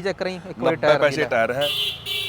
ਚੱਕਰ ਕਰੀ ਇੱਕ ਵਾਰੀ ਟਾਇਰ ਪੈਸੇ ਟਾਇਰ ਹੈ।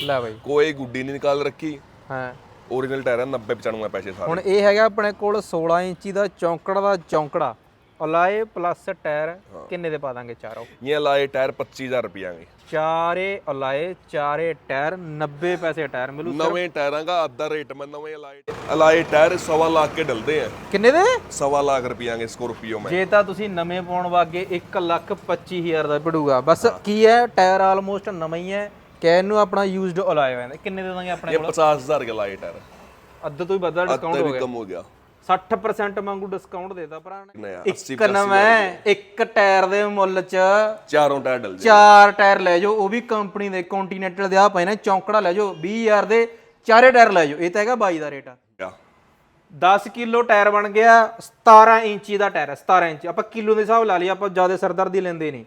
ਲੈ ਬਾਈ। ਕੋਈ ਗੁੱਡੀ ਨਹੀਂ ਨਿਕਾਲ ਰੱਖੀ। ਹਾਂ। Origignal ਟਾਇਰ ਹੈ 90 95 ਪੈਸੇ ਸਾਰੇ। ਹੁਣ ਇਹ ਹੈਗਾ ਆਪਣੇ ਕੋਲ 16 ਇੰਚੀ ਦਾ ਚੌਂਕੜਾ ਦਾ ਚੌਂਕੜਾ। ਅਲਾਏ ਪਲੱਸ ਟਾਇਰ ਕਿੰਨੇ ਦੇ ਪਾ ਦਾਂਗੇ ਚਾਰੋਂ? ਇਹ ਅਲਾਏ ਟਾਇਰ 25000 ਰੁਪਿਆ ਦੇ ਚਾਰੇ ਅਲਾਏ ਚਾਰੇ ਟਾਇਰ 90 ਪੈਸੇ ਟਾਇਰ ਮਿਲੂ ਨਵੇਂ ਟਾਇਰਾਂ ਦਾ ਅੱਧਾ ਰੇਟ ਮੈਂ ਨਵੇਂ ਅਲਾਏ ਅਲਾਏ ਟਾਇਰ 1.5 ਲੱਖ ਕੇ ਡਲਦੇ ਆ। ਕਿੰਨੇ ਦੇ? 1.5 ਲੱਖ ਰੁਪਿਆ ਦੇ ਸਕੋਰਪੀਓ ਮੈਂ। ਜੇ ਤਾਂ ਤੁਸੀਂ ਨਵੇਂ ਪਾਉਣ ਵਾਗੇ 1 ਲੱਖ 25000 ਦਾ ਪੜੂਗਾ ਬਸ ਕੀ ਹੈ? ਟਾਇਰ ਆਲਮੋਸਟ ਨਵੇਂ ਹੀ ਹੈ। ਕੈਨ ਨੂੰ ਆਪਣਾ ਯੂਜ਼ਡ ਅਲਾਏ ਹੋਇਆ। ਕਿੰਨੇ ਦੇ ਦਾਂਗੇ ਆਪਣੇ ਕੋਲ? ਇਹ 50000 ਦਾ ਲਾਈਟ ਹੈ ਅੱਧ ਤੋਂ ਹੀ ਵੱਧ ਡਿਸਕਾਊਂਟ ਹੋ ਗਿਆ ਅੱਧ ਵੀ ਕਮ ਹੋ ਗਿਆ। 60% ਮੰਗੂ ਡਿਸਕਾਊਂਟ ਦੇਤਾ ਭਰਾ ਇੱਕ ਨਵੇਂ ਇੱਕ ਟਾਇਰ ਦੇ ਮੁੱਲ 'ਚ ਚਾਰੋਂ ਟਾਇਰ ਡਲ ਜੇ ਚਾਰ ਟਾਇਰ ਲੈ ਜਾਓ ਉਹ ਵੀ ਕੰਪਨੀ ਦੇ ਕੰਟੀਨੈਂਟਲ ਦੇ ਆ ਪਏ ਚੌਂਕੜਾ ਲੈ ਜਾਓ 20000 ਦੇ ਚਾਰੇ ਟਾਇਰ ਲੈ ਜਾਓ ਇਹ ਤਾਂ ਹੈਗਾ 22 ਦਾ ਰੇਟ ਆ। 10 ਕਿਲੋ ਟਾਇਰ ਬਣ ਗਿਆ 17 ਇੰਚੀ ਦਾ ਟਾਇਰ 17 ਇੰਚ ਆਪਾਂ ਕਿਲੋ ਦੇ ਹਿਸਾਬ ਲਾ ਲਈ ਆਪਾਂ ਜ਼ਿਆਦਾ ਸਰਦਰਦੀ ਲੈਂਦੇ ਨਹੀਂ।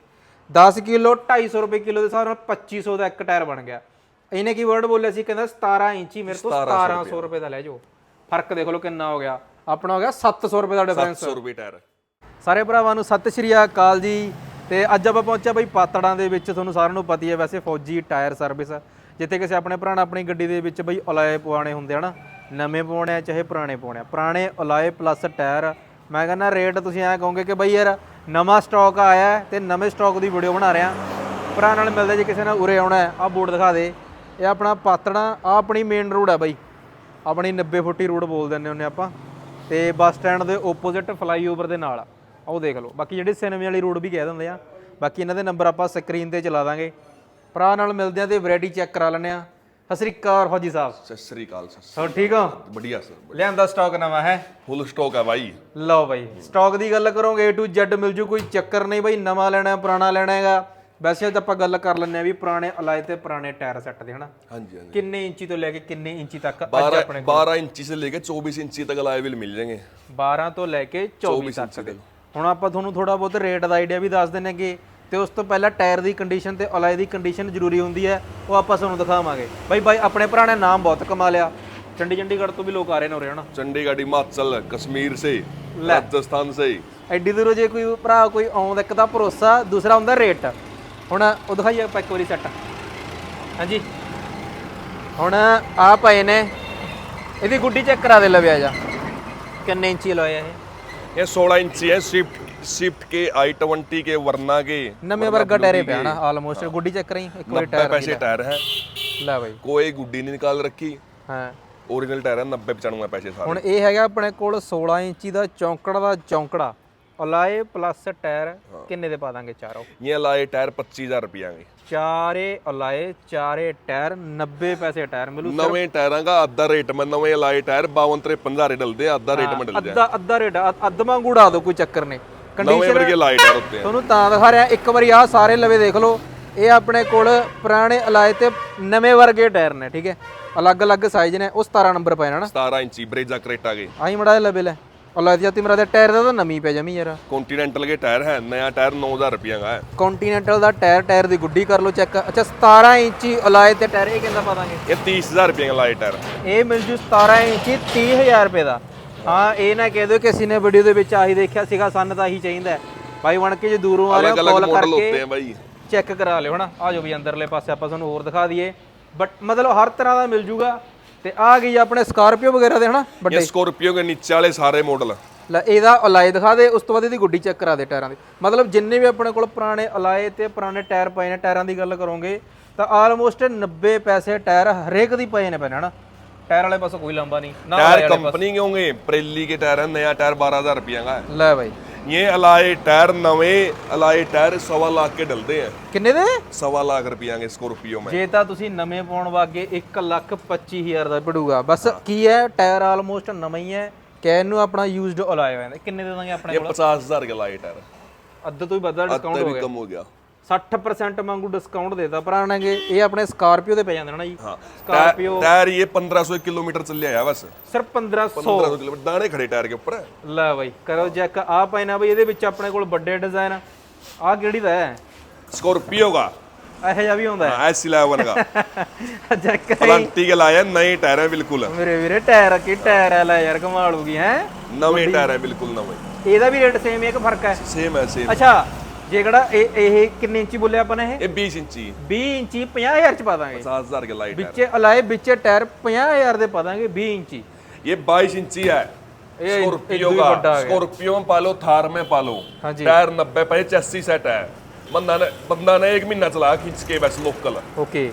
10 ਕਿਲੋ 250 ਰੁਪਏ ਕਿਲੋ ਦੇ ਹਿਸਾਬ ਨਾਲ 2500 ਦਾ ਇੱਕ ਟਾਇਰ ਬਣ ਗਿਆ। ਇਹਨੇ ਕੀ ਵਰਡ ਬੋਲਿਆ ਸੀ ਕਹਿੰਦਾ 17 ਇੰਚੀ ਮੇਰੇ ਤੋਂ 1700 ਰੁਪਏ ਦਾ ਲੈ ਜਾਓ। ਫ਼ਰਕ ਦੇਖ ਲਓ ਕਿੰਨਾ ਹੋ ਗਿਆ। ਆਪਣਾ ਹੋ ਗਿਆ 700 ਰੁਪਏ ਦਾ ਡਿਫਰੈਂਸ 700 ਰੁਪਏ ਟਾਇਰ ਸਾਰੇ ਭਰਾਵਾਂ ਨੂੰ ਸਤਿ ਸ਼੍ਰੀ ਅਕਾਲ ਜੀ। ਤੇ ਅੱਜ ਆਪਾਂ ਪਹੁੰਚਿਆ ਬਈ ਪਾਤੜਾਂ ਦੇ ਵਿੱਚ ਤੁਹਾਨੂੰ ਸਾਰਿਆਂ ਨੂੰ ਪਤਾ ਹੀ ਹੈ ਵੈਸੇ ਫੌਜੀ ਟਾਇਰ ਸਰਵਿਸ ਜਿੱਥੇ ਕਿਸੇ ਆਪਣੇ ਭਰਾ ਨੇ ਆਪਣੀ ਗੱਡੀ ਦੇ ਵਿੱਚ ਬਈ ਅਲਾਏ ਪਵਾਣੇ ਹੁੰਦੇ ਹਨ ਨਵੇਂ ਪਵਾਉਣੇ ਚਾਹੇ ਪੁਰਾਣੇ ਪਵਾਉਣੇ ਪੁਰਾਣੇ ਅਲਾਏ ਪਲੱਸ ਟਾਇਰ ਮੈਂ ਕਹਿੰਦਾ ਰੇਟ ਤੁਸੀਂ ਐਂ ਕਹੋਗੇ ਕਿ ਬਈ ਯਾਰ ਨਵਾਂ ਸਟਾਕ ਆਇਆ ਤੇ ਨਵੇਂ ਸਟਾਕ ਦੀ ਵੀਡੀਓ ਬਣਾ ਰਿਹਾ। ਭਰਾ ਨਾਲ ਮਿਲਦੇ ਜੇ ਕਿਸੇ ਨਾਲ ਉਰੇ ਆਉਣਾ ਆ ਬੋਰਡ ਦਿਖਾ ਦੇ। ਇਹ ਆਪਣਾ ਪਾਤੜਾਂ ਆ ਆਪਣੀ ਮੇਨ ਰੋਡ ਆ ਬਈ। ਆਪਣੀ 90 ਫੁੱਟੀ ਰੋਡ ਬੋਲ ਦਿੰਦੇ ਹੁੰਨੇ ਆਪਾਂ। ਤੇ ਬੱਸ ਸਟੈਂਡ ਦੇ ਆਪੋਜ਼ਿਟ ਫਲਾਈਓਵਰ ਦੇ ਨਾਲ ਆ। ਉਹ ਦੇਖ ਲਓ। ਬਾਕੀ ਜਿਹੜੇ ਸਿਨੇਮੇ ਵਾਲੀ ਰੋਡ ਵੀ ਕਹਿ ਦਿੰਦੇ ਆ। ਬਾਕੀ ਇਹਨਾਂ ਦੇ ਨੰਬਰ ਆਪਾਂ ਸਕਰੀਨ ਤੇ ਚਲਾ ਦਾਂਗੇ। ਭਰਾ ਨਾਲ ਮਿਲਦੇ ਆ ਤੇ ਵੈਰਾਈਟੀ ਚੈੱਕ ਕਰਾ ਲੈਣੇ ਆ। ਸਤਿ ਸ੍ਰੀ ਅਕਾਲ ਫੌਜੀ ਸਾਹਿਬ। ਸਤਿ ਸ੍ਰੀ ਅਕਾਲ ਸਰ। ਠੀਕ ਆ ਵਧੀਆ ਸਰ ਲਿਆਂਦਾ ਸਟਾਕ ਨਵਾਂ ਹੈ? ਫੁੱਲ ਸਟਾਕ ਹੈ ਬਾਈ। ਲਓ ਬਾਈ। ਸਟਾਕ ਦੀ ਗੱਲ ਕਰੋਗੇ A to Z ਮਿਲ ਜੂ ਕੋਈ ਚੱਕਰ ਨਹੀਂ ਬਾਈ। ਨਵਾਂ ਲੈਣਾ ਪੁਰਾਣਾ ਲੈਣਾ ਹੈਗਾ। ਵੈਸੇ ਅੱਜ ਆਪਾਂ ਗੱਲ ਕਰ ਲੈਂਦੇ ਆ ਵੀ ਪੁਰਾਣੇ ਅਲਾਈ ਤੇ ਪੁਰਾਣੇ ਟਾਇਰ ਸੈੱਟ ਦੇ ਹਨਾ? ਹਾਂਜੀ ਹਾਂਜੀ। ਕਿੰਨੇ ਇੰਚੀ ਤੋਂ ਲੈ ਕੇ ਕਿੰਨੇ ਇੰਚੀ ਤੱਕ ਅੱਜ 12 ਆਪਣੇ 12 ਇੰਚੀ ਸੇ ਲੈ ਕੇ 24 ਇੰਚੀ ਤੱਕ ਅਲਾਈ ਵੀਲ ਮਿਲ ਜਾਣਗੇ। 12 ਤੋਂ ਲੈ ਕੇ 24 ਤੱਕ ਹੁਣ ਆਪਾਂ ਤੁਹਾਨੂੰ ਥੋੜਾ ਬਹੁਤ ਰੇਟ ਦਾ ਆਈਡੀਆ ਵੀ ਦੱਸ ਦਿੰਨੇਗੇ ਤੇ ਉਸ ਤੋਂ ਪਹਿਲਾਂ ਟਾਇਰ ਦੀ ਕੰਡੀਸ਼ਨ ਤੇ ਅਲਾਈ ਦੀ ਕੰਡੀਸ਼ਨ ਜ਼ਰੂਰੀ ਹੁੰਦੀ ਹੈ ਉਹ ਆਪਾਂ ਤੁਹਾਨੂੰ ਦਿਖਾਵਾਂਗੇ। ਬਾਈ ਬਾਈ ਆਪਣੇ ਭਰਾ ਨੇ ਨਾਮ ਬਹੁਤ ਕਮਾ ਲਿਆ। ਚੰਡੀ ਚੰਡੀਗੜ੍ਹ ਤੋਂ ਵੀ ਲੋਕ ਆ ਰਹੇ ਨੇ ਉਰੇ ਹਨਾ? ਚੰਡੀਗੜ੍ਹ ਹਿਮਾਚਲ ਕਸ਼ਮੀਰ ਸੇ ਰਾਜਸਥਾਨ ਸੇ ਐਡੀ ਦੂਰੋਂ ਜੇ ਕੋਈ ਭਰਾ ਕੋਈ ਆਉਂਦਾ ਇੱਕ ਤਾਂ ਭਰੋਸਾ ਦੂਸਰਾ ਹੁੰਦਾ ਰੇਟ ਹੁਣ ਉਹ ਦਿਖਾਈ ਆਪਾਂ ਇੱਕ ਵਾਰੀ ਸੈੱਟ ਹਾਂਜੀ। ਹੁਣ ਆ ਪਏ ਨੇ। ਇਹਦੀ ਗੁੱਡੀ ਚੈੱਕ ਕਰਾ ਦੇ ਲਵਿਆ ਜਾ। ਕਿੰਨੇ ਇੰਚੀ ਲੋਇਆ ਇਹ? ਇਹ 16 ਇੰਚੀ ਹੈ ਸਿਫਟ ਸਿਫਟ ਕੇ i20 ਕੇ ਵਰਨਾ ਕੇ। ਨਵੇਂ ਵਰਗਾ ਟਾਇਰੇ ਪਿਆ ਆਲਮੋਸਟ ਗੁੱਡੀ ਚੈੱਕ ਕਰਾਈ ਇੱਕ ਵਾਰੀ ਟਾਇਰ ਪੈਸੇ ਟਾਇਰ ਹੈ। ਲੈ ਬਾਈ। ਕੋਈ ਗੁੱਡੀ ਨਹੀਂ ਨਿਕਾਲ ਰੱਖੀ। ਹਾਂ। Origignal ਟਾਇਰ 90 95 ਪੈਸੇ ਸਾਰੇ। ਹੁਣ ਇਹ ਹੈਗਾ ਆਪਣੇ ਕੋਲ 16 ਇੰਚੀ ਦਾ ਚੌਂਕੜਾ ਦਾ ਚੌਂਕੜਾ। ਅਲਾਏ ਪਲੱਸ ਟਾਇਰ ਕਿੰਨੇ ਦੇ ਪਾ ਦਾਂਗੇ ਚਾਰੋਂ? ਇਹ ਅਲਾਏ ਟਾਇਰ 25000 ਰੁਪਈਆ ਦੇ ਚਾਰੇ ਅਲਾਏ ਚਾਰੇ ਟਾਇਰ 90 ਪੈਸੇ ਟਾਇਰ ਮਿਲੂ ਨਵੇਂ ਟਾਇਰਾਂ ਦਾ ਅੱਧਾ ਰੇਟ ਮੈਂ ਨਵੇਂ ਅਲਾਏ ਟਾਇਰ 52 ਤਰੇ 50 ਰੇ ਡਲਦੇ ਅੱਧਾ ਰੇਟ ਮੈਂ ਡਲਦੇ ਅੱਧਾ ਅੱਧਾ ਰੇਟ ਅੱਧਮਾ ਗੁੜਾ ਦੋ ਕੋਈ ਚੱਕਰ ਨਹੀਂ। ਕੰਡੀਸ਼ਨ ਵਰਗੇ ਲਾਈਟ ਆ। ਤੁਹਾਨੂੰ ਤਾਂ ਦਿਖਾ ਰਿਹਾ ਇੱਕ ਵਾਰੀ ਆ ਸਾਰੇ ਲਵੇ ਦੇਖ ਲਓ। ਇਹ ਆਪਣੇ ਕੋਲ ਪੁਰਾਣੇ ਅਲਾਏ ਤੇ ਨਵੇਂ ਵਰਗੇ ਟਾਇਰ ਨੇ ਠੀਕ ਹੈ? ਅਲੱਗ-ਅਲੱਗ ਸਾਈਜ਼ ਨੇ ਉਹ 17 ਨੰਬਰ ਪੈ ਜਾਣਾ 17 ਇੰਚੀ ਬ੍ਰੇਜਾ ਕਰੇਟ ਆ ਆਹੀ ਮੜਾ ਲਵੇ ਲੈ। ਉਹ ਲੱਗਦੀ ਆ ਤੇ ਮੇਰਾ ਤਾਂ ਟਾਇਰ ਦਾ ਤਾਂ ਨਵੀਂ ਪਿਆ ਜਮੀ ਯਾਰ ਕੌਂਟੀਨੈਂਟਲ ਕੇ ਟਾਇਰ ਹੈ ਨया ਟਾਇਰ 9000 ਰੁਪਏ ਦਾ ਹੈ ਕੰਟੀਨੈਂਟਲ ਦਾ ਟਾਇਰ ਟਾਇਰ ਦੀ ਗੁੱਡੀ ਕਰ ਲਓ ਚੈੱਕ ਅੱਛਾ 17 ਇੰਚੀ ਅਲਾਇ ਤੇ ਟਾਇਰ ਇਹ ਕਹਿੰਦਾ ਪਾ ਦਾਂਗੇ ਇਹ 30000 ਰੁਪਏ ਲਾਏ ਟਾਇਰ ਇਹ ਮਿਲ ਜੂ 17 ਇੰਚੀ 30000 ਰੁਪਏ ਦਾ ਹਾਂ ਇਹ ਨਾ ਕਹਿ ਦਿਓ ਕਿ ਅਸੀਂ ਨੇ ਵੀਡੀਓ ਦੇ ਵਿੱਚ ਆਹੀ ਦੇਖਿਆ ਸੀਗਾ ਸਾਨੂੰ ਤਾਂ ਆਹੀ ਚਾਹੀਦਾ ਹੈ। ਬਾਈ ਕੇ ਜੇ ਦੂਰੋਂ ਆ ਰਹੇ ਹੋ ਕਾਲ ਮਾਡਲ ਹੁੰਦੇ ਆ ਬਾਈ ਚੈੱਕ ਕਰਾ ਲਿਓ ਹਨਾ ਆ ਵੀ ਅੰਦਰਲੇ ਪਾਸੇ ਆਪਾਂ ਤੁਹਾਨੂੰ ਹੋਰ ਦਿਖਾ ਦਈਏ ਬਟ ਮਤਲਬ ਹਰ ਤਰ੍ਹਾਂ ਦਾ ਮਿਲ ਜੂਗਾ ਤੇ ਆ ਗਈ ਆਪਣੇ ਸਕਾਰਪੀਓ ਵਗੈਰਾ ਦੇ ਹਨਾ ਵੱਡੇ? ਸਕਾਰਪੀਓ ਦੇ ਨੀਚੇ ਵਾਲੇ ਸਾਰੇ ਮਾਡਲ ਲੈ ਇਹਦਾ ਅਲਾਏ ਦਿਖਾ ਦੇ ਉਸ ਤੋਂ ਬਾਅਦ ਇਹਦੀ ਗੁੱਡੀ ਚੈੱਕ ਕਰਾ ਦੇ ਟਾਇਰਾਂ ਦੀ। ਮਤਲਬ ਜਿੰਨੇ ਵੀ ਆਪਣੇ ਕੋਲ ਪੁਰਾਣੇ ਅਲਾਏ ਤੇ ਪੁਰਾਣੇ ਟਾਇਰ ਪਏ ਨੇ ਟਾਇਰਾਂ ਦੀ ਗੱਲ ਕਰੋਗੇ ਤਾਂ ਆਲਮੋਸਟ 90 ਪੈਸੇ ਟਾਇਰ ਹਰੇਕ ਦੀ ਪਏ ਨੇ ਪੈਣੇ ਹਨਾ? ਟਾਇਰ ਵਾਲੇ ਪਾਸੋਂ ਕੋਈ ਲੰਬਾ ਨਹੀਂ ਨਾ ਟਾਇਰ ਕੰਪਨੀ ਕਿਉਂਗੇ ਪ੍ਰੇਲੀ ਕੇ ਟਾਇਰ ਹੈ ਨया ਟਾਇਰ 12000 ਰੁਪਏ ਦਾ ਲੈ ਭਾਈ ये अलाय टायर नवे अलाय टायर सवा लाख के डलते हैं ਕਿੰਨੇ ਦੇ? सवा लाख रुपया के स्कॉर्पियो में ਜੇ ਤਾਂ ਤੁਸੀਂ ਨਵੇਂ ਪਾਉਣ ਵਾਗੇ 1 ਲੱਖ 25 ਹਜ਼ਾਰ ਦਾ ਪੜੂਗਾ ਬਸ ਕੀ ਹੈ ਟਾਇਰ ਆਲਮੋਸਟ ਨਵਾਂ ਹੀ ਹੈ। ਕੈਨ ਨੂੰ ਆਪਣਾ ਯੂਜ਼ਡ ਅਲਾਇਆ ਹੋਇਆ। ਹੈ। ਕਿੰਨੇ ਦੇ ਦਾਂਗੇ ਆਪਣੇ ये ਕੋਲ? पचास हजार का अलाय टायर ਅੱਧ हो गया 60% ਮੰਗੂ ਡਿਸਕਾਊਂਟ ਦੇਦਾ ਭਰਾਣਾਂਗੇ ਇਹ ਆਪਣੇ ਸਕਾਰਪੀਓ ਦੇ ਪੈ ਜਾਂਦੇ ਨਾ ਜੀ। ਹਾਂ। ਸਕਾਰਪੀਓ ਟਾਇਰ ਇਹ 1500 ਕਿਲੋਮੀਟਰ ਚੱਲਿਆ ਆ ਬਸ। ਸਿਰਫ 1500 1500 ਕਿਲੋਮੀਟਰ ਦਾਣੇ ਖੜੇ ਟਾਇਰ ਦੇ ਉੱਪਰ। ਲੈ ਬਾਈ ਕਰੋ ਚੈੱਕ ਆ ਪੈਣਾ ਬਈ ਇਹਦੇ ਵਿੱਚ ਆਪਣੇ ਕੋਲ ਵੱਡੇ ਡਿਜ਼ਾਈਨ ਆ। ਕਿਹੜੀ ਦਾ ਹੈ? ਸਕਾਰਪੀਓ ਦਾ। ਇਹੋ ਜਿਹਾ ਵੀ ਹੁੰਦਾ ਹੈ। ਐਸ 11 ਦਾ। ਚੈੱਕ ਕਰੀ ਪਲੰਟੀ ਕੇ ਲਾਇਆ ਨਵੇਂ ਟਾਇਰ ਹੈ ਬਿਲਕੁਲ। ਮੇਰੇ ਵੀਰੇ ਟਾਇਰ ਕੀ ਟਾਇਰ ਹੈ ਲੈ ਯਾਰ ਕਮਾਲ ਹੋ ਗਈ ਹੈ? ਨਵੇਂ ਟਾਇਰ ਹੈ ਬਿਲਕੁਲ ਨਵੇਂ। ਇਹਦਾ ਵੀ ਰੇਟ ਸੇਮ ਹੈ ਕਿ ਫ਼ਰਕ ਹੈ? ਸੇਮ ਹੈ ਸੇਮ ਅੱਛਾ ਜੇ ਕਿਹੜਾ ਇਹ ਇਹ ਕਿੰਨੇ ਇੰਚੀ ਬੋਲਿਆ ਆਪਾਂ ਨੇ ਇਹ ਇਹ 20 ਇੰਚੀ 20 ਇੰਚੀ 50000 ਚ ਪਾ ਦਾਂਗੇ 50000 के लाइट है ਵਿੱਚੇ ਅਲਾਏ ਵਿੱਚੇ ਟਾਇਰ 50000 ਦੇ ਪਾ ਦਾਂਗੇ 20 ਇੰਚੀ ये 22 इंची है ये स्कॉर्पियो इतना ही का बड़ा आ गया। स्कॉर्पियो में पालो थार में पालो हाँ जी। टायर 90 पे चैसी सेट है बंदा ने बंदा ने एक महीना चलाया खींच के बस लोकल ਓਕੇ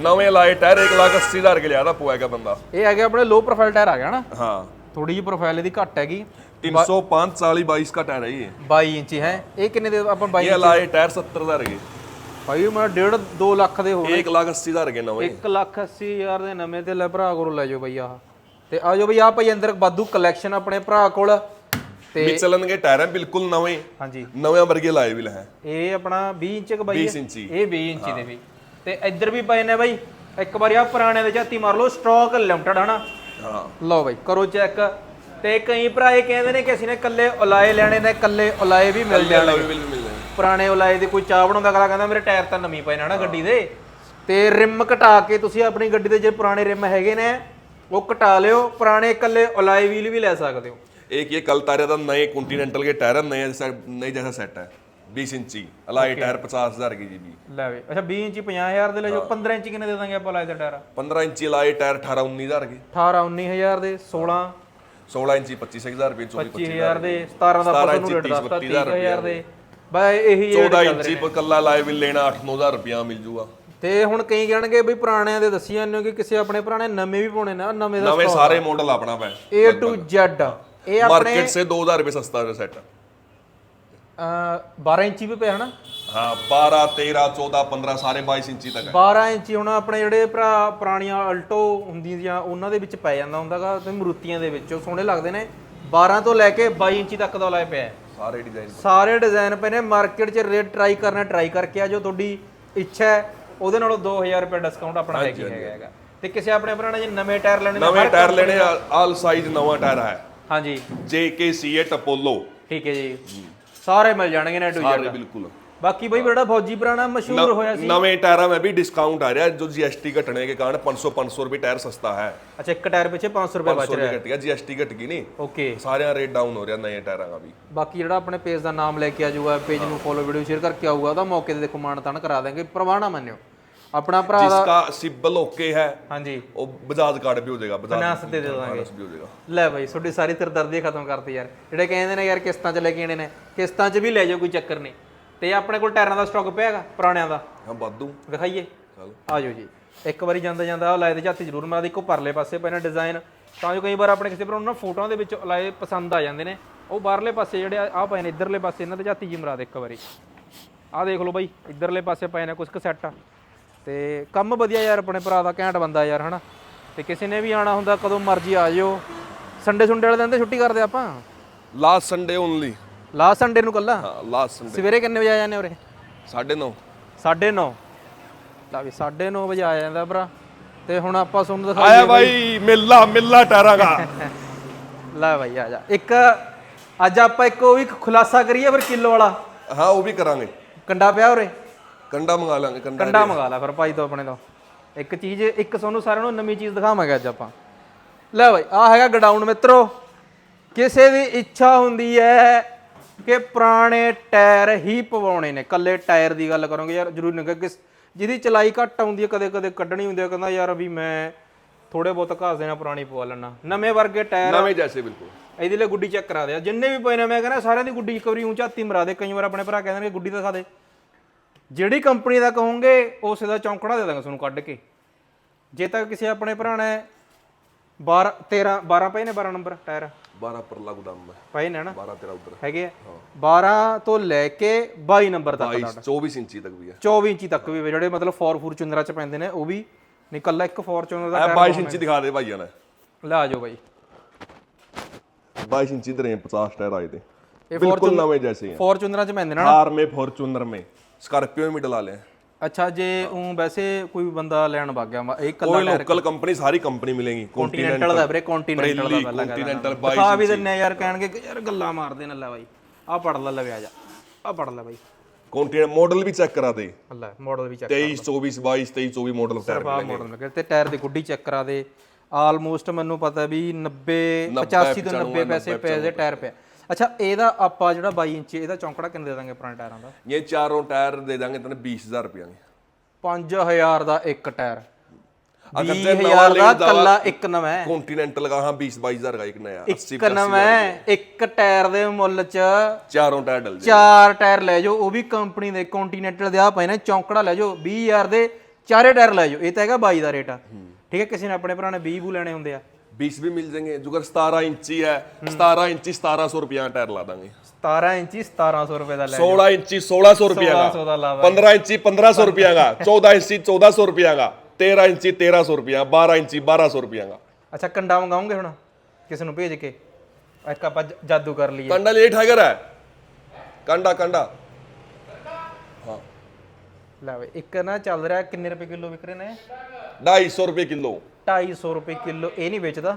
नवे लाए टायर एक लाख अस्सी हजार के लिया था पोएगा बंदा ਇਹ ਹੈਗੇ ਆਪਣੇ ਲੋ ਪ੍ਰੋਫਾਈਲ ਟਾਇਰ ਆ ਗਿਆ ਨਾ हाँ ਥੋੜੀ ਜਿਹੀ ਪ੍ਰੋਫਾਈਲ ਇਹਦੀ ਘੱਟ ਹੈਗੀ 305 40 22 का टायर है ये 22 ਇੰਚੀ ਹੈ ਇਹ ਕਿੰਨੇ ਦੇ ਆਪਾਂ 22 ये लाए टायर 70 हजार के ਭਾਈ ਮੈਂ 1.5 2 ਲੱਖ ਦੇ ਹੋ एक लाख अस्सी हजार के नवे 1 ਲੱਖ 80 ਹਜ਼ਾਰ ਦੇ ਨਵੇਂ ਤੇ ਲੈ ਭਰਾ ਕੋਲ ਲੈ ਜਾਓ ਬਈ ਆਹ ਤੇ ਆ ਜਾਓ ਬਈ ਆ ਭਾਈ ਅੰਦਰ ਬਾਦੂ ਕਲੈਕਸ਼ਨ ਆਪਣੇ ਭਰਾ ਕੋਲ ਤੇ मिचलन के टायर है बिल्कुल नवे ਹਾਂਜੀ नवे वर्गे लाए भी है ਇਹ ਆਪਣਾ 20 ਇੰਚ ਕ ਬਾਈ 20 ਇੰਚੀ। ਇਹ 20 ਇੰਚੀ ਦੇ ਵੀ ਤੇ ਇੱਧਰ ਵੀ ਪਏ ਨੇ ਬਾਈ ਇੱਕ ਵਾਰੀ ਆ ਪੁਰਾਣੇ ਦੇ ਝਾਤੀ ਮਾਰ ਲਓ ਸਟਾਕ ਲਿਮਟਡ ਹਨਾ हाँ ਲਓ ਬਾਈ ਕਰੋ ਚੈੱਕ ਤੇ ਕਈ ਭਰਾ ਇਹ ਕਹਿੰਦੇ ਨੇ ਕਿ ਅਸੀਂ ਨੇ ਕੱਲੇ ਉਲਾਏ ਲੈਣੇ ਨੇ ਕੱਲੇ ਉਲਾਏ ਵੀ ਮਿਲ ਜਾਣ भी मिल मिल रहे ਪੁਰਾਣੇ ਉਲਾਏ ਦੀ ਕੋਈ ਚਾਹ ਬਣਾਉਂਦਾ ਅਗਲਾ ਕਹਿੰਦਾ ਮੇਰੇ ਟਾਇਰ ਤਾਂ ਨਵੀਂ ਪਏ ਨੇ ਨਾ ਗੱਡੀ ਦੇ ਤੇ ਰਿਮ ਘਟਾ ਕੇ ਤੁਸੀਂ ਆਪਣੀ ਗੱਡੀ ਦੇ ਜੇ ਪੁਰਾਣੇ ਰਿਮ ਹੈਗੇ ਨੇ ਉਹ ਘਟਾ ਲਿਓ ਪੁਰਾਣੇ ਇਕੱਲੇ ਉਲਾਏ ਵੀਲ ਵੀ ਲੈ ਸਕਦੇ ਹੋ एक ये कल तारे था नए कॉन्टिनेंटल के टायर है नए जैसा नए जैसा सेट है 20 इंची अलाई टायर पचास हजार की जीबी ਲੈ ਵੇ ਅੱਛਾ 20 ਇੰਚੀ 50000 ਦੇ ਲੈ ਜਾਓ 15 इंची किने दे ਦਾਂਗੇ ਆਪਾਂ ਉਲਾਏ ਦਾ ਟਾਇਰ पंद्रह इंची अलाई टायर अठारह उन्नीस हजार के 18 19000 ਦੇ 16 16 ਇੰਚੀ 25000 ਰੁਪਏ 24 25000 ਦੇ 17 ਦਾ ਆਪਾਂ ਨੂੰ ਰੇਟ ਦੱਸਤਾ 30000 ਦੇ। ਬਾਈ ਇਹੀ 14 ਇੰਚੀ ਕੱਲਾ ਲਾਈਵ ਲੈਣਾ 8-9000 ਰੁਪਏ ਮਿਲ ਜੂਗਾ। ਤੇ ਹੁਣ ਕਈ ਕਹਿਣਗੇ ਵੀ ਪੁਰਾਣਿਆਂ ਦੇ ਦੱਸੀ ਜਾਂਦੇ ਹੋ ਕਿ ਕਿਸੇ ਆਪਣੇ ਪੁਰਾਣੇ ਨਵੇਂ ਵੀ ਪਾਉਣੇ ਨੇ ਨਵੇਂ ਦਾ ਨਵੇਂ ਸਾਰੇ ਮਾਡਲ ਆਪਣਾ ਪੈ A to Z ਇਹ ਆਪਣੇ ਮਾਰਕੀਟ ਸੇ 2000 ਰੁਪਏ ਸਸਤਾ ਹੈ ਸੈਟ 12 ਇੰਚੀ ਵੀ ਪਿਆ ਹਨਾ? ਹਾਂ 12 13 14 15 ਸਾਰੇ 22 ਇੰਚੀ ਤੱਕ ਹੈ 12 ਇੰਚੀ ਹੁਣ ਆਪਣੇ ਜਿਹੜੇ ਭਰਾ ਪੁਰਾਣੀਆਂ ਅਲਟੋ ਹੁੰਦੀਆਂ ਜਾਂ ਉਹਨਾਂ ਦੇ ਵਿੱਚ ਪੈ ਜਾਂਦਾ ਹੁੰਦਾਗਾ ਤੇ ਮਰੂਤੀਆਂ ਦੇ ਵਿੱਚ। ਉਹ ਸੋਹਣੇ ਲੱਗਦੇ ਨੇ। 12 ਤੋਂ ਲੈ ਕੇ 22 ਇੰਚੀ ਤੱਕ ਦਾ ਲਾਇਆ ਪਿਆ। ਸਾਰੇ ਡਿਜ਼ਾਈਨ ਸਾਰੇ ਡਿਜ਼ਾਈਨ ਪਏ ਨੇ। ਮਾਰਕੀਟ 'ਚ ਰੇਟ ਟਰਾਈ ਕਰਨਾ ਟਰਾਈ ਕਰਕੇ ਆ ਜੋ ਤੁਹਾਡੀ ਇੱਛਾ ਹੈ ਉਹਦੇ ਨਾਲੋਂ 2000 ਰੁਪਏ ਡਿਸਕਾਊਂਟ ਆਪਣਾ ਲੈ ਕੇ ਹੈਗਾ। ਤੇ ਕਿਸੇ ਆਪਣੇ ਭਰਾ ਜੇ ਨਵੇਂ ਟਾਇਰ ਲੈਣੇ ਨੇ ਨਵੇਂ ਟਾਇਰ ਲੈਣੇ ਆਲ ਸਾਈਜ਼ ਨਵਾਂ ਟਾਇਰ ਆਇਆ ਹਾਂਜੀ। JK C8 Apollo ਠੀਕ ਹੈ ਜੀ। ਸਾਰੇ ਮਿਲ ਜਾਣਗੇ ਨੇ ਟੂ ਸਾਰੇ ਬਿਲਕੁਲ। ਬਾਕੀ ਬਈ ਬੜਾ ਫੌਜੀ ਪੁਰਾਣਾ ਮਸ਼ਹੂਰ ਹੋਇਆ ਸੀ। ਨਵੇਂ ਟਾਇਰਾਂ ਵਿੱਚ ਵੀ ਡਿਸਕਾਊਂਟ ਆ ਰਿਹਾ ਜੋ GST ਘਟਣੇ ਕੇ ਕਾਰਨ 500 500 ਰੁਪਏ ਟਾਇਰ ਸਸਤਾ ਹੈ। ਅੱਛਾ ਇੱਕ ਟਾਇਰ ਪਿੱਛੇ 500 ਰੁਪਏ ਬਚ ਰਿਹਾ ਹੈ। ਘਟ ਘਟ ਗਈ ਨਹੀਂ ਓਕੇ। ਸਾਰਿਆਂ ਰੇਟ ਡਾਊਨ ਹੋ ਰਿਹਾ ਨਵੇਂ ਟਾਇਰਾਂ ਦਾ ਵੀ। ਬਾਕੀ ਜਿਹੜਾ ਆਪਣੇ ਪੇਜ ਦਾ ਨਾਮ ਲੈ ਕੇ ਆ ਜਾਊਗਾ ਪੇਜ ਨੂੰ ਫੋਲੋ ਵੀਡੀਓ ਸ਼ੇਅਰ ਕਰਕੇ ਆਊਗਾ ਉਹਦਾ ਮੌਕੇ ਤੇ ਦੇਖੋ ਮਾਣ ਤਾਣ ਕਰਾ ਦੇਾਂਗੇ ਪ੍ਰਵਾਣਾ ਮੰਨਿਓ। ਆਪਣਾ ਭਰਾ ਦਾ ਸਿਬਲ ਓਕੇ ਹੈ ਹਾਂਜੀ। ਉਹ ਬਜਾਜ ਕਾਰਡ ਵੀ ਹੋ ਜਾਏਗਾ ਬਜਾਜ ਫਾਈਨਾਂਸ ਤੇ ਦੇ ਦਾਂਗੇ। ਵੀ ਹੋ ਜਾਏਗਾ। ਲੈ ਬਾਈ ਤੁਹਾਡੀ ਸਾਰੀ ਤਰਦਰਦੀ ਖਤਮ ਕਰਤੀ ਯਾਰ। ਜਿਹੜੇ ਕਹਿੰਦੇ ਨੇ ਯਾਰ ਕਿਸ਼ਤਾਂ 'ਚ ਲੈ ਕੇ ਆਣੇ ਨੇ ਕਿਸ਼ਤਾਂ 'ਚ ਵੀ ਲੈ ਜਾਓ ਕੋਈ ਚੱਕਰ ਨਹੀਂ। ਤੇ ਆਪਣੇ ਕੋਲ ਟਾਇਰਾਂ ਦਾ ਸਟਾਕ ਪਿਆ ਹੈਗਾ ਪੁਰਾਣਿਆਂ ਦਾ। ਹਾਂ ਵਾਧੂ। ਦਿਖਾਈਏ ਆ ਜਾਓ ਜੀ। ਇੱਕ ਵਾਰੀ ਜਾਂਦਾ ਜਾਂਦਾ ਅਲਾਏ ਦੇ ਝਾਤੀ ਜ਼ਰੂਰ ਮਾਰ ਇੱਕੋ ਪਰਲੇ ਪਾਸੇ ਪੈਣਾ ਡਿਜ਼ਾਈਨ ਤਾਂ ਜੋ ਕਈ ਵਾਰ ਆਪਣੇ ਕਿਸੇ ਭਰਾ ਨਾ ਫੋਟੋਆਂ ਦੇ ਵਿੱਚ ਅਲਾਏ ਪਸੰਦ ਆ ਜਾਂਦੇ ਨੇ। ਉਹ ਬਾਹਰਲੇ ਪਾਸੇ ਜਿਹੜੇ ਆ ਪਏ ਇਧਰਲੇ ਪਾਸੇ ਇਹਨਾਂ ਤੇ ਝਾਤੀ ਜੀ ਮਰਾ ਦੇ ਇੱਕ ਵਾਰੀ। ਆ ਦੇਖ ਲਓ ਬਾਈ ਇਧਰਲੇ ਪਾਸੇ ਪਏ ਨੇ ਕੁਝ ਕੁ ਸੈੱਟ ਤੇ ਕੰਮ ਵਧੀਆ ਯਾਰ ਆਪਣੇ ਭਰਾ ਦਾ ਘੈਂਟ ਬੰਦਾ ਯਾਰ ਹਨਾ। ਤੇ ਕਿਸੇ ਨੇ ਵੀ ਆਣਾ ਹੁੰਦਾ ਕਦੋਂ ਮਰਜ਼ੀ ਆ ਜਿਓ। ਸੰਡੇ ਸੁੰਡੇ ਵਾਲੇ ਦਿਨ ਤੇ ਛੁੱਟੀ ਕਰਦੇ ਆਪਾਂ। Last Sunday only last Sunday ਨੂੰ ਕੱਲਾ? ਲਾਸਟ ਸੰਡੇ ਸਵੇਰੇ ਕਿੰਨੇ ਵਜੇ ਆ ਜਾਂਦੇ ਉਰੇ? 9:30 9:30 ਲਾ ਵੀ 9:30 ਵਜੇ ਆ ਜਾਂਦਾ ਭਰਾ। ਤੇ ਹੁਣ ਆਪਾਂ ਤੁਹਾਨੂੰ ਦਿਖਾਈਏ ਆਇਆ ਬਾਈ। ਮੇਲਾ ਮੇਲਾ ਟਾਰਾਂਗਾ। ਲੈ ਬਾਈ ਆ ਜਾ। ਇੱਕ ਅੱਜ ਆਪਾਂ ਇੱਕ ਉਹ ਵੀ ਖੁਲਾਸਾ ਕਰੀਏ ਫਿਰ ਕਿਲੋ ਵਾਲਾ। ਹਾਂ ਉਹ ਵੀ ਕਰਾਂਗੇ। ਕੰਡਾ ਪਿਆ ਉਰੇ? ਕੰਡਾ ਮੰਗਾ ਲਾਂਗੇ ਕੰਡਾ ਕੰਡਾ ਮੰਗਾ ਲਾ ਫਿਰ ਭਾਈ ਤੋਂ ਆਪਣੇ ਤੋਂ। ਇੱਕ ਚੀਜ਼ ਇੱਕ ਤੁਹਾਨੂੰ ਸਾਰਿਆਂ ਨੂੰ ਨਵੀਂ ਚੀਜ਼ ਦਿਖਾਵਾਂਗੇ ਅੱਜ ਆਪਾਂ। ਲੈ ਬਾਈ ਆ ਹੈਗਾ ਗਡਾਊਨ ਮਿੱਤਰੋ। ਕਿਸੇ ਦੀ ਇੱਛਾ ਹੁੰਦੀ ਹੈ ਕਿ ਪੁਰਾਣੇ ਟਾਇਰ ਹੀ ਪਵਾਉਣੇ ਨੇ ਕੱਲੇ ਟਾਇਰ ਦੀ ਗੱਲ ਕਰੋਗੇ ਯਾਰ ਜ਼ਰੂਰੀ ਨਹੀਂ ਕਿ ਜਿਹਦੀ ਚਲਾਈ ਘੱਟ ਆਉਂਦੀ ਹੈ ਕਦੇ ਕਦੇ ਕੱਢਣੀ ਹੁੰਦੀ ਹੈ ਕਹਿੰਦਾ ਯਾਰ ਵੀ ਮੈਂ ਥੋੜੇ ਬਹੁਤ ਘਾਸ ਦੇਣਾ ਪੁਰਾਣੀ ਪਵਾ ਲੈਣਾ ਨਵੇਂ ਵਰਗੇ ਟਾਇਰ ਨਵੇਂ ਜੈਸੇ ਬਿਲਕੁਲ। ਇਹਦੇ ਲਈ ਗੁੱਡੀ ਚੈੱਕ ਕਰਾ ਦੇ। ਜਿੰਨੇ ਵੀ ਪਏ ਨੇ ਮੈਂ ਕਹਿੰਦਾ ਸਾਰਿਆਂ ਦੀ ਗੁੱਡੀ ਕਵਰੀ ਵਾਰੀ ਉਂਚਾਤੀ ਮਰਾ ਦੇ ਕਈ ਵਾਰ ਆਪਣੇ ਭਰਾ ਕਹਿੰਦੇ ਨੇ ਗੁੱਡੀ ਦਿਖਾ ਦੇ। ਜਿਹੜੀ ਕੰਪਨੀ ਦਾ ਕਹੋਗੇ ਉਸੇ ਦਾ ਚੌਂਕੜਾ ਦੇ ਦਾਂਗੇ ਤੁਹਾਨੂੰ ਕੱਢ ਕੇ। ਜੇ ਤਾਂ ਕਿਸੇ ਆਪਣੇ ਭਰਾ ਨੇ 12 13 12 ਪਏ ਨੇ 12 ਨੰਬਰ ਟਾਇਰ। 12 ਪਰਲਾ ਗੋਦਾਮ ਹੈ ਪਏ ਨੇ ਨਾ 12 13 ਉਧਰ। ਹੈਗੇ ਆ? 12 ਤੋਂ ਲੈ ਕੇ 22 ਨੰਬਰ ਤੱਕ 22 24 ਇੰਚੀ ਤੱਕ ਵੀ ਹੈ 24 ਇੰਚੀ ਤੱਕ ਵੀ ਜਿਹੜੇ ਮਤਲਬ 4 ਫੋਰਚੂਨਰਾਂ ਚ ਪੈਂਦੇ ਨੇ ਉਹ ਵੀ ਨਿਕਲਦਾ ਇੱਕ ਫੋਰਚੂਨਰ ਦਾ ਟਾਇਰ 22 ਇੰਚੀ ਦਿਖਾ ਦੇ ਭਾਈਆਂ ਨੇ। ਲਾ ਜਾਓ ਭਾਈ 22 ਇੰਚੀ ਦੇ 50 ਟਾਇਰ ਆਏ ਤੇ। ਬਿਲਕੁਲ ਨਵੇਂ ਜੈਸੇ ਚ ਪੈਂਦੇ ਨਾ ਕਾਰ ਮੇ ਫੋਰਚੂਨਰ ਮੇ। ਸਕਾਰਪੀਓ ਮੇ ਡਲਾ ਲਿਆ ਅੱਛਾ ਜੇ ਉਹ ਵੈਸੇ ਕੋਈ ਬੰਦਾ ਲੈਣ ਵਗ ਗਿਆ ਇਹ ਕੱਲਾ ਲੋਕਲ ਕੰਪਨੀ ਸਾਰੀ ਕੰਪਨੀ ਮਿਲੇਗੀ ਕੰਟੀਨੈਂਟਲ ਦਾ ਵੀਰੇ ਕੰਟੀਨੈਂਟਲ ਦਾ ਪਹਿਲਾਂ ਕੰਟੀਨੈਂਟਲ 22 ਆ ਵੀ ਦਿੰਨੇ ਯਾਰ ਕਹਿਣਗੇ ਕਿ ਯਾਰ ਗੱਲਾਂ ਮਾਰਦੇ ਨੇ ਲੈ ਬਾਈ। ਆ ਪੜ ਲੈ ਲਵੇ ਆ ਜਾ। ਆ ਪੜ ਲੈ ਬਾਈ। ਕੰਟੀਨੈਂਟ ਮਾਡਲ ਵੀ ਚੈੱਕ ਕਰਾ ਦੇ। ਅੱਲਾ ਮਾਡਲ ਵੀ ਚੈੱਕ 23 24 22 23 24 ਮਾਡਲ ਟਾਇਰ ਮਿਲੇਗੇ ਤੇ ਟਾਇਰ ਦੀ ਗੁੱਡੀ ਚੈੱਕ ਕਰਾ ਦੇ। ਆਲਮੋਸਟ ਮੈਨੂੰ ਪਤਾ ਵੀ 90 85 ਤੋਂ 90 ਪੈਸੇ ਪੈ ਟਾਇਰ ਪਿਆ। ਅੱਛਾ ਇਹਦਾ ਆਪਾਂ ਜਿਹੜਾ 22 ਇੰਚ ਇਹਦਾ ਚੌਂਕੜਾ ਕਿੰਨੇ ਦੇ ਦਾਂਗੇ ਪੁਰਾਣੇ ਟਾਇਰਾਂ ਦਾ? ਇਹ ਚਾਰੋਂ ਟਾਇਰ ਦੇ ਦਾਂਗੇ ਤੈਨੂੰ 20000 ਰੁਪਏ ਦੇ 5000 ਦਾ ਇੱਕ ਟਾਇਰ। ਅਗਰ ਜੇ ਨਵਾਂ ਦਾ ਇੱਕ ਨਵਾਂ ਕੰਟੀਨੈਂਟਲ ਦਾ ਹਾਂ 20 22000 ਦਾ ਇੱਕ ਨਵਾਂ ਇੱਕ ਨਵਾਂ ਇੱਕ ਟਾਇਰ ਦੇ ਮੁੱਲ ਚ ਚਾਰੋਂ ਟਾਇਰ ਡਲ ਜੇ ਚਾਰ ਟਾਇਰ ਲੈ ਜਾਓ ਉਹ ਵੀ ਕੰਪਨੀ ਦੇ ਕੰਟੀਨੈਂਟਲ ਦੇ ਆ ਪਏ ਨੇ ਚੌਂਕੜਾ ਲੈ ਜਾਓ 20000 ਦੇ ਚਾਰੇ ਟਾਇਰ ਲੈ ਜਾਓ ਇਹ ਤਾਂ ਹੈਗਾ 22 ਦਾ ਰੇਟ ਆ। ਠੀਕ ਹੈ ਕਿਸੇ ਨੇ ਆਪਣੇ ਭਰਾ ਨੇ 20 ਬੂ ਲੈਣੇ ਹੁੰਦੇ ਆ। 20 ਵੀ ਮਿਲ ਜਾਣਗੇ। ਜੁਗਰ 17 ਇੰਚੀ ਹੈ 17 ਇੰਚੀ 1700 ਰੁਪਿਆ ਟਾਇਰ ਲਾ ਦਾਂਗੇ। 17 ਇੰਚੀ 1700 ਰੁਪਏ ਦਾ ਲੈ 16 ਇੰਚੀ 1600 ਰੁਪਿਆ ਦਾ। 15 ਇੰਚੀ 1500 ਰੁਪਿਆ ਦਾ। 14 ਇੰਚੀ 1400 ਰੁਪਿਆ ਦਾ। 13 ਇੰਚੀ 1300 ਰੁਪਿਆ 12 ਇੰਚੀ 1200 ਰੁਪਿਆ ਦਾ। ਅੱਛਾ ਕੰਡਾ ਮੰਗਾਉਂਗੇ ਹੁਣ? ਕਿਸੇ ਨੂੰ ਭੇਜ ਕੇ? ਇੱਕ ਆਪਾਂ ਜਾਦੂ ਕਰ ਲਈਏ। ਕੰਡਾ ਲੇਟ ਹੈਗਰ ਹੈ ਕੰਡਾ ਕੰਡਾ। ਲੈ ਵੇ ਇੱਕ ਨਾ ਚੱਲ ਰਿਹਾ ਕਿੰਨੇ ਰੁਪਏ ਕਿਲੋ ਵਿਕ ਰਹੇ ਨੇ ढाई सौ रुपये किलो 250 ਰੁਪਏ ਕਿਲੋ ਇਹ ਨਹੀਂ ਵੇਚਦਾ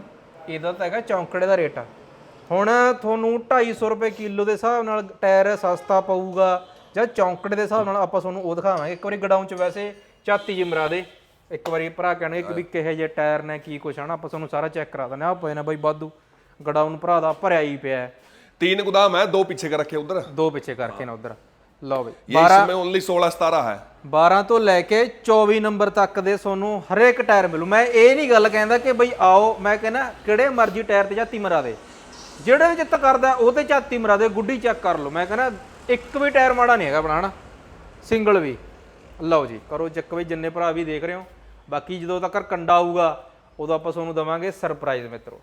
ਇਹਦਾ ਤਾਂ ਹੈਗਾ ਚੌਂਕੜੇ ਦਾ ਰੇਟ ਆ ਹੁਣ ਤੁਹਾਨੂੰ 250 ਰੁਪਏ ਕਿਲੋ ਦੇ ਹਿਸਾਬ ਨਾਲ ਟਾਇਰ ਸਸਤਾ ਪਊਗਾ ਜਾਂ ਚੌਂਕੜੇ ਦੇ ਹਿਸਾਬ ਨਾਲ ਆਪਾਂ ਤੁਹਾਨੂੰ ਉਹ ਦਿਖਾਵਾਂਗੇ ਇੱਕ ਵਾਰੀ ਗਡਾਊਨ 'ਚ ਵੈਸੇ ਝਾਤੀ ਜੀ ਮਰਾ ਦੇ ਇੱਕ ਵਾਰੀ ਭਰਾ ਕਹਿਣਗੇ ਕਿ ਵੀ ਕਿਹੋ ਜਿਹੇ ਟਾਇਰ ਨੇ ਕੀ ਕੁਛ ਆ ਨਾ ਆਪਾਂ ਤੁਹਾਨੂੰ ਸਾਰਾ ਚੈੱਕ ਕਰਾ ਦਿੰਦੇ ਆ ਪਏ ਨੇ ਬਾਈ ਵਾਧੂ ਗਡਾਊਨ ਭਰਾ ਦਾ ਭਰਿਆ ਹੀ ਪਿਆ ਹੈ। तीन गोदाम है दो पीछे का रखे उधर ਦੋ ਪਿੱਛੇ ਕਰਕੇ ਨਾ ਉਧਰ ਲਓ ਬਈ ये इसमें ओनली सोलह सतारह है 12 ਤੋਂ ਲੈ ਕੇ 24 ਨੰਬਰ ਤੱਕ ਦੇ ਤੁਹਾਨੂੰ ਹਰੇਕ ਟਾਇਰ ਮਿਲੂ। ਮੈਂ ਇਹ ਨਹੀਂ ਗੱਲ ਕਹਿੰਦਾ ਕਿ ਬਈ ਆਓ ਮੈਂ ਕਹਿੰਦਾ ਕਿਹੜੇ ਮਰਜ਼ੀ ਟਾਇਰ ਤੇ ਜਾਤੀ ਮਰਾ ਦੇ। ਜਿਹੜੇ ਜਿੱਤ ਕਰਦਾ ਉਹ ਤੇ ਜਾਤੀ ਮਰਾ ਦੇ ਗੁੱਡੀ ਚੈੱਕ ਕਰ ਲਓ। ਮੈਂ ਕਹਿੰਦਾ ਇੱਕ ਵੀ ਟਾਇਰ ਮਾੜਾ ਨਹੀਂ ਹੈਗਾ ਬਣਾਣਾ ਸਿੰਗਲ ਵੀ। ਲਓ ਜੀ ਕਰੋ ਚੱਕ ਵੀ ਜਿੰਨੇ ਭਰਾ ਵੀ ਦੇਖ ਰਹੇ ਹੋ। ਬਾਕੀ ਜਦੋਂ ਤੱਕ ਕੰਡਾ ਆਊਗਾ ਉਦੋਂ ਆਪਾਂ ਤੁਹਾਨੂੰ ਦਵਾਂਗੇ ਸਰਪ੍ਰਾਈਜ਼ ਮਿੱਤਰੋ।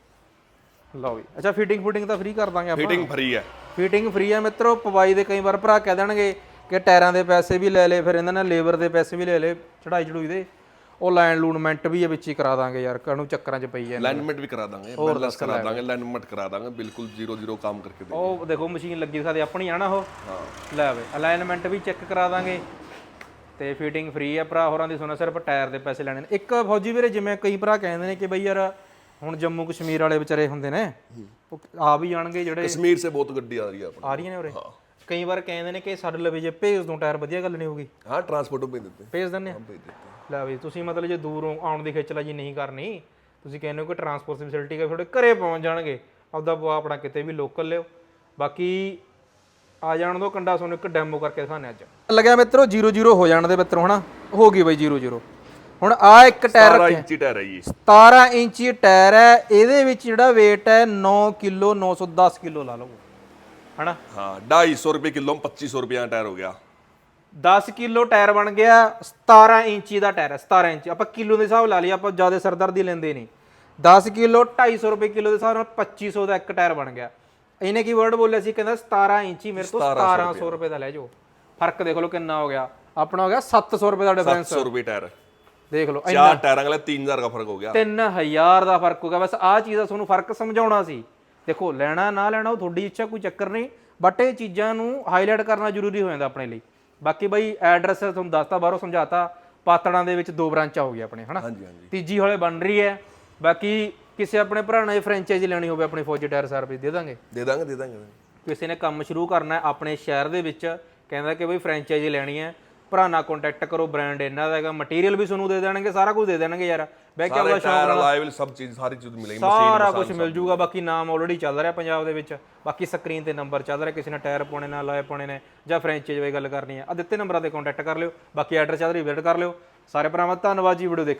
ਲਓ ਜੀ। ਅੱਛਾ ਫਿਟਿੰਗ ਫੁਟਿੰਗ ਤਾਂ ਫ੍ਰੀ ਕਰ ਦਾਂਗੇ ਆਪਾਂ। ਫਿਟਿੰਗ ਫ੍ਰੀ ਹੈ। ਫਿਟਿੰਗ ਫ੍ਰੀ ਹੈ ਮਿੱਤਰੋ ਪਵਾਈ ਦੇ ਕਈ ਵਾਰ ਭਰਾ ਕਹਿ ਦੇਣਗੇ ਕਿ ਟਾਇਰਾਂ ਦੇ ਪੈਸੇ ਵੀ ਲੈ ਲਏ ਫਿਰ ਇਹਨਾਂ ਨੇ ਲੇਬਰ ਦੇ ਪੈਸੇ ਵੀ ਲੈ ਲਏ ਚੜਾਈ ਚੜੂਈ ਦੇ। ਉਹ ਲਾਈਨ ਲੂਨਮੈਂਟ ਵੀ ਇਹ ਵਿੱਚ ਹੀ ਕਰਾ ਦਾਂਗੇ ਯਾਰ ਕਾਨੂੰ ਚੱਕਰਾਂ 'ਚ ਪਈ ਜਾਂਦੇ ਅਲਾਈਨਮੈਂਟ ਵੀ ਕਰਾ ਦਾਂਗੇ ਬੈਲੈਂਸ ਕਰਾ ਦਾਂਗੇ ਅਲਾਈਨਮੈਂਟ ਕਰਾ ਦਾਂਗੇ ਬਿਲਕੁਲ 00 ਕੰਮ ਕਰਕੇ ਦੇ ਉਹ ਦੇਖੋ ਮਸ਼ੀਨ ਲੱਗੀ ਦਿਖਾਦੇ ਆਪਣੀ ਆ ਉਹ। ਹਾਂ। ਲੈ ਵੇ ਅਲਾਈਨਮੈਂਟ ਵੀ ਚੈੱਕ ਕਰਾ ਦਾਂਗੇ। ਤੇ ਫਿਟਿੰਗ ਫ੍ਰੀ ਆ ਭਰਾ ਹੋਰਾਂ ਦੀ ਸੁਣਾ ਸਿਰਫ ਟਾਇਰ ਦੇ ਪੈਸੇ ਲੈਣੇ ਨੇ। ਇੱਕ ਫੌਜੀ ਵੀਰੇ ਜਿਵੇਂ ਕਈ ਭਰਾ ਕਹਿੰਦੇ ਨੇ ਕਿ ਬਈ ਯਾਰ ਹੁਣ ਜੰਮੂ ਕਸ਼ਮੀਰ ਵਾਲੇ ਵਿਚਾਰੇ ਹੁੰਦੇ ਨੇ ਉਹ ਆ ਵੀ ਜਾਣਗੇ ਜਿਹੜੇ ਕਸ਼ਮੀਰ ਸੇ ਬਹੁਤ ਗੱਡੀ ਆ ਰਹੀ ਆ ਆ ਰਹੀਆਂ ਨੇ ਉਰੇ? ਹਾਂ। ਕਈ ਵਾਰ ਕਹਿੰਦੇ ਨੇ ਕਿ ਸਾਡੇ ਲਵੇ ਜੇ ਭੇਜ ਦੋ ਟਾਇਰ ਵਧੀਆ ਗੱਲ ਨਹੀਂ ਹੋਗੀ ਹਾਂ ਟਰਾਂਸਪੋਰਟ ਭੇਜ ਦਿੱਤੇ। ਭੇਜ ਦਿੰਦੇ ਆ? ਹਾਂ ਵੀ ਤੁਸੀਂ ਮਤਲਬ ਜੇ ਦੂਰੋਂ ਆਉਣ ਦੀ ਖੇਚਲਾ ਜੀ ਨਹੀਂ ਕਰਨੀ ਤੁਸੀਂ ਕਹਿੰਦੇ ਹੋ ਕਿ ਟਰਾਂਸਪੋਰਟ ਫੈਸਿਲਿਟੀ ਕਾ ਤੁਹਾਡੇ ਘਰੇ ਪਹੁੰਚ ਜਾਣਗੇ। ਆਪਦਾ ਪਵਾ ਆਪਣਾ ਕਿਤੇ ਵੀ ਲੋਕਲ ਲਿਓ। ਬਾਕੀ ਆ ਜਾਣ ਦੋ ਕੰਡਾ ਤੁਹਾਨੂੰ ਇੱਕ ਡੈਮੋ ਕਰਕੇ ਦਿਖਾਣੇ ਅੱਜ। ਲੱਗਿਆ ਮਿੱਤਰੋ 00 ਹੋ ਜਾਣ ਦੇ ਮਿੱਤਰੋ ਹਨਾ? ਹੋ ਗਈ ਬਈ 00 ਹੁਣ ਆ ਇੱਕ ਟਾਇਰ 17 ਇੰਚੀ ਟਾਇਰ ਹੈ ਜੀ। 17 ਇੰਚੀ ਟਾਇਰ ਹੈ ਇਹਦੇ ਵਿੱਚ ਜਿਹੜਾ weight ਹੈ 9 ਕਿਲੋ 910 ਕਿਲੋ ਲਾ ਲਓ। ਹਨਾ? ਹਾਂ 250 ਰੁਪਏ ਕਿਲੋ 2500 ਰੁਪਏ ਦਾ ਟਾਇਰ ਹੋ ਗਿਆ। 10 ਕਿਲੋ ਟਾਇਰ ਬਣ ਗਿਆ 17 ਇੰਚੀ ਦਾ ਟਾਇਰ ਹੈ 17 ਇੰਚ। ਆਪਾਂ ਕਿਲੋ ਦੇ ਹਿਸਾਬ ਲਾ ਲਈ ਆਪਾਂ ਜ਼ਿਆਦਾ ਸਰਦਰਦੀ ਲੈਂਦੇ ਨਹੀਂ। 10 ਕਿਲੋ 250 ਰੁਪਏ ਕਿਲੋ ਦੇ ਹਿਸਾਬ ਨਾਲ 2500 ਦਾ ਇੱਕ ਟਾਇਰ ਬਣ ਗਿਆ। ਇਹਨੇ ਕੀ ਵਰਡ ਬੋਲਿਆ ਸੀ ਕਹਿੰਦਾ 17 ਇੰਚੀ ਮੇਰੇ ਤੋਂ 1700 ਰੁਪਏ ਦਾ ਲੈ ਜਾਓ। ਫ਼ਰਕ ਦੇਖ ਲਓ ਕਿੰਨਾ ਹੋ ਗਿਆ। ਆਪਣਾ ਹੋ ਗਿਆ 700 ਰੁਪਏ ਦਾ ਡਿਫਰੈਂਸ 700 ਰੁਪਏ ਟਾਇਰ। ਦੇਖ ਲਓ ਚਾਰ ਟਾਇਰਾਂ ਅਗਲੇ 3000 ਦਾ ਫ਼ਰਕ ਹੋ ਗਿਆ। 3000 ਦਾ ਫ਼ਰਕ ਹੋ ਗਿਆ। ਬਸ ਆਹ ਚੀਜ਼ ਦਾ ਤੁਹਾਨੂੰ ਫ਼ਰਕ ਸਮਝਾਉਣਾ ਸੀ। ਦੇਖੋ ਲੈਣਾ ਨਾ ਲੈਣਾ ਉਹ ਤੁਹਾਡੀ ਇੱਛਾ ਕੋਈ ਚੱਕਰ ਨਹੀਂ। ਬਟ ਇਹ ਚੀਜ਼ਾਂ ਨੂੰ ਹਾਈਲਾਈਟ ਕਰਨਾ ਜ਼ਰੂਰੀ ਹੋ ਜਾਂਦਾ ਆਪਣੇ ਲਈ। ਬਾਕੀ ਬਈ ਐਡਰੈਸ ਤੁਹਾਨੂੰ ਦੱਸਤਾ ਬਾਹਰੋਂ ਸਮਝਾਤਾ ਪਾਤੜਾਂ ਦੇ ਵਿੱਚ ਦੋ ਬ੍ਰਾਂਚਾਂ ਹੋ ਗਈਆਂ ਆਪਣੇ ਹਨਾ? ਤੀਜੀ ਹੌਲੇ ਬਣ ਰਹੀ ਹੈ। ਬਾਕੀ ਕਿਸੇ ਆਪਣੇ ਭਰਾ ਨੇ ਫਰੈਂਚਾਈਜ਼ੀ ਲੈਣੀ ਹੋਵੇ ਆਪਣੇ ਫੌਜੀ ਟਾਇਰ ਸਰਵਿਸ ਦੇ ਦਾਂਗੇ? ਦੇ ਦਾਂਗੇ ਦੇ ਦਾਂਗੇ। ਕਿਸੇ ਨੇ ਕੰਮ ਸ਼ੁਰੂ ਕਰਨਾ ਹੈ ਆਪਣੇ ਸ਼ਹਿਰ ਦੇ ਵਿੱਚ ਕਹਿੰਦਾ ਕਿ ਬਈ ਫਰੈਂਚਾਈਜ਼ੀ ਲੈਣੀ ਹੈ। ਭਰਾ ਨਾਲ ਕੰਟੈਕਟ ਕਰੋ ਬ੍ਰਾਂਡ ਇਹਨਾਂ ਦਾ ਹੈਗਾ ਮਟੀਰੀਅਲ ਵੀ ਤੁਹਾਨੂੰ ਦੇ ਦੇਣਗੇ ਸਾਰਾ ਕੁਝ ਦੇ ਦੇਣਗੇ ਯਾਰ। ਬੈਕ ਕੈਮਰਾ ਸ਼ਾਪ ਨਾਲ ਲਾਇਬਲ ਸਭ ਚੀਜ਼ ਸਾਰੀ ਚੀਜ਼ ਮਿਲੇਗੀ ਸਾਰਾ ਕੁਝ ਮਿਲ ਜੂਗਾ ਬਾਕੀ ਨਾਮ ਆਲਰੇਡੀ ਚੱਲ ਰਿਹਾ ਪੰਜਾਬ ਦੇ ਵਿੱਚ। ਬਾਕੀ ਸਕਰੀਨ ਤੇ ਨੰਬਰ ਚੱਲ ਰਿਹਾ ਕਿਸੇ ਨੇ ਟਾਇਰ ਪਾਉਣੇ ਨਾਲ ਲਾਏ ਪਾਉਣੇ ਨੇ ਜਾਂ ਫ੍ਰੈਂਚਾਈਜ਼ ਬਾਰੇ ਗੱਲ ਕਰਨੀ ਹੈ। ਆ ਦਿੱਤੇ ਨੰਬਰਾਂ ਤੇ ਕੰਟੈਕਟ ਕਰ ਲਿਓ ਬਾਕੀ ਐਡਰੈਸ ਚੱਲ ਰਹੀ ਵਿਜ਼ਿਟ ਕਰ ਲਿਓ। ਸਾਰੇ ਭਰਾਵਾਂ ਦਾ ਧੰਨਵਾਦ ਜੀ ਵੀਡੀਓ ਦੇਖ